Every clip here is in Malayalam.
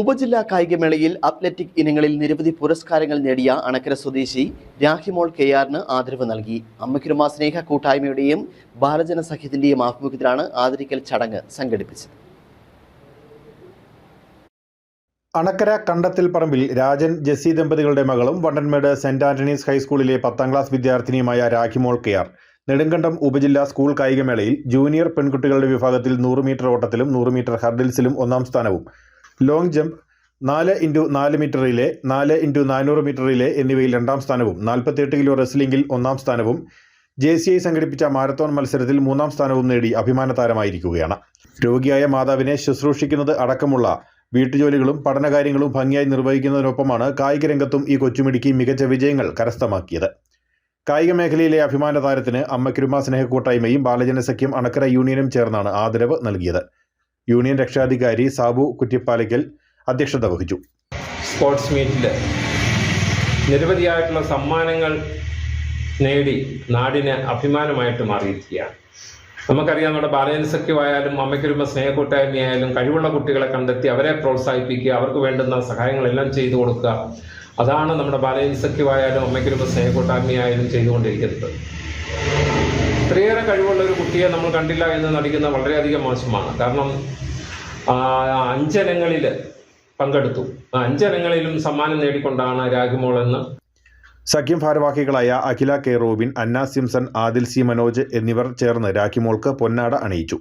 ഉപജില്ലാ കായികമേളയിൽ അത്ലറ്റിക് ഇനങ്ങളിൽ നിരവധി പുരസ്കാരങ്ങൾ നേടിയ അണക്കര സ്വദേശി രാഹിമോൾ കെ ആറിന് ആദരവ് നൽകി. അമ്മയ്ക്കുരുമ സ്നേഹ കൂട്ടായ്മയുടെയും ബാലജന സഖ്യത്തിന്റെയും ആഭിമുഖ്യത്തിലാണ് ആദരിക്കൽ ചടങ്ങ് സംഘടിപ്പിച്ചത്. അണക്കര കണ്ടത്തിൽ പറമ്പിൽ രാജൻ ജെസ്സി ദമ്പതികളുടെ മകളും വണ്ടൻമേട് സെന്റ് ആന്റണീസ് ഹൈസ്കൂളിലെ പത്താം ക്ലാസ് വിദ്യാർത്ഥിനിയുമായ രാഖിമോൾ കെ ആർ. നെടുങ്കണ്ടം ഉപജില്ലാ സ്കൂൾ കായികമേളയിൽ ജൂനിയർ പെൺകുട്ടികളുടെ വിഭാഗത്തിൽ നൂറ് മീറ്റർ ഓട്ടത്തിലും നൂറ് മീറ്റർ ഹർഡിൽസിലും ഒന്നാം സ്ഥാനവും ലോങ് ജമ്പ് നാല് ഇന്റു നാല് മീറ്റർ റിലേ നാല് ഇന്റു നാനൂറ് മീറ്റർ റിലേ എന്നിവയിൽ രണ്ടാം സ്ഥാനവും നാൽപ്പത്തിയെട്ട് കിലോ റെസ്ലിംഗിൽ ഒന്നാം സ്ഥാനവും ജെ സി ഐ സംഘടിപ്പിച്ച മാരത്തോൺ മത്സരത്തിൽ മൂന്നാം സ്ഥാനവും നേടി അഭിമാന താരമായിരിക്കുകയാണ്. രോഗിയായ മാതാവിനെ ശുശ്രൂഷിക്കുന്നത് അടക്കമുള്ള വീട്ടുജോലികളും പഠനകാര്യങ്ങളും ഭംഗിയായി നിർവഹിക്കുന്നതിനൊപ്പമാണ് കായിക രംഗത്തും ഈ കൊച്ചുമിടുക്കി മികച്ച വിജയങ്ങൾ കരസ്ഥമാക്കിയത്. കായിക മേഖലയിലെ അഭിമാന താരത്തിന് അമ്മക്കിരുമ സ്നേഹക്കൂട്ടായ്മയും ബാലജനസഖ്യം അണക്കര യൂണിയനും ചേർന്നാണ് ആദരവ് നൽകിയത്. യൂണിയൻ രക്ഷാധികാരി സാബു കുറ്റിപ്പാലയ്ക്കൽ അധ്യക്ഷത വഹിച്ചു. സ്പോർട്സ് മീറ്റിൽ നിരവധിയായിട്ടുള്ള സമ്മാനങ്ങൾ നേടി നാടിന് അഭിമാനമായിട്ട് മാറിയിരിക്കുകയാണ്. നമുക്കറിയാം നമ്മുടെ ബാലജന സഖ്യമായാലും അമ്മയ്ക്കൊരുമ സ്നേഹക്കൂട്ടായ്മയായാലും കഴിവുള്ള കുട്ടികളെ കണ്ടെത്തി അവരെ പ്രോത്സാഹിപ്പിക്കുക അവർക്ക് വേണ്ടുന്ന സഹായങ്ങളെല്ലാം ചെയ്തു കൊടുക്കുക. അതാണ് നമ്മുടെ ബാലജന സഖ്യമായാലും അമ്മയ്ക്കൊരുമ സ്നേഹക്കൂട്ടായ്മയായാലും ചെയ്തുകൊണ്ടിരിക്കുന്നത്. ഇത്രയേറെ കഴിവുള്ള ഒരു കുട്ടിയെ നമ്മൾ കണ്ടില്ല എന്ന് നടിക്കുന്ന വളരെയധികം മോശമാണ്. കാരണം അഞ്ചനങ്ങളിൽ പങ്കെടുത്തു. അഞ്ചനങ്ങളിലും സമ്മാനം നേടിക്കൊണ്ടാണ് രാഗിമോൾ എന്ന് സഖ്യം ഭാരവാഹികളായ Akhila K. Robin Anna Simson Adil C Manoj എന്നിവർ ചേർന്ന് രാഖിമോൾക്ക് പൊന്നാട അണിയിച്ചു.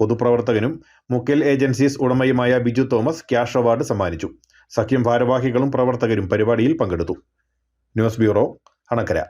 പൊതുപ്രവർത്തകനും മുക്കൽ ഏജൻസീസ് ഉടമയുമായ ബിജു തോമസ് ക്യാഷ് അവാർഡ് സമ്മാനിച്ചു. സഖ്യം ഭാരവാഹികളും പ്രവർത്തകരും പരിപാടിയിൽ പങ്കെടുത്തു. News bureau Anakkara.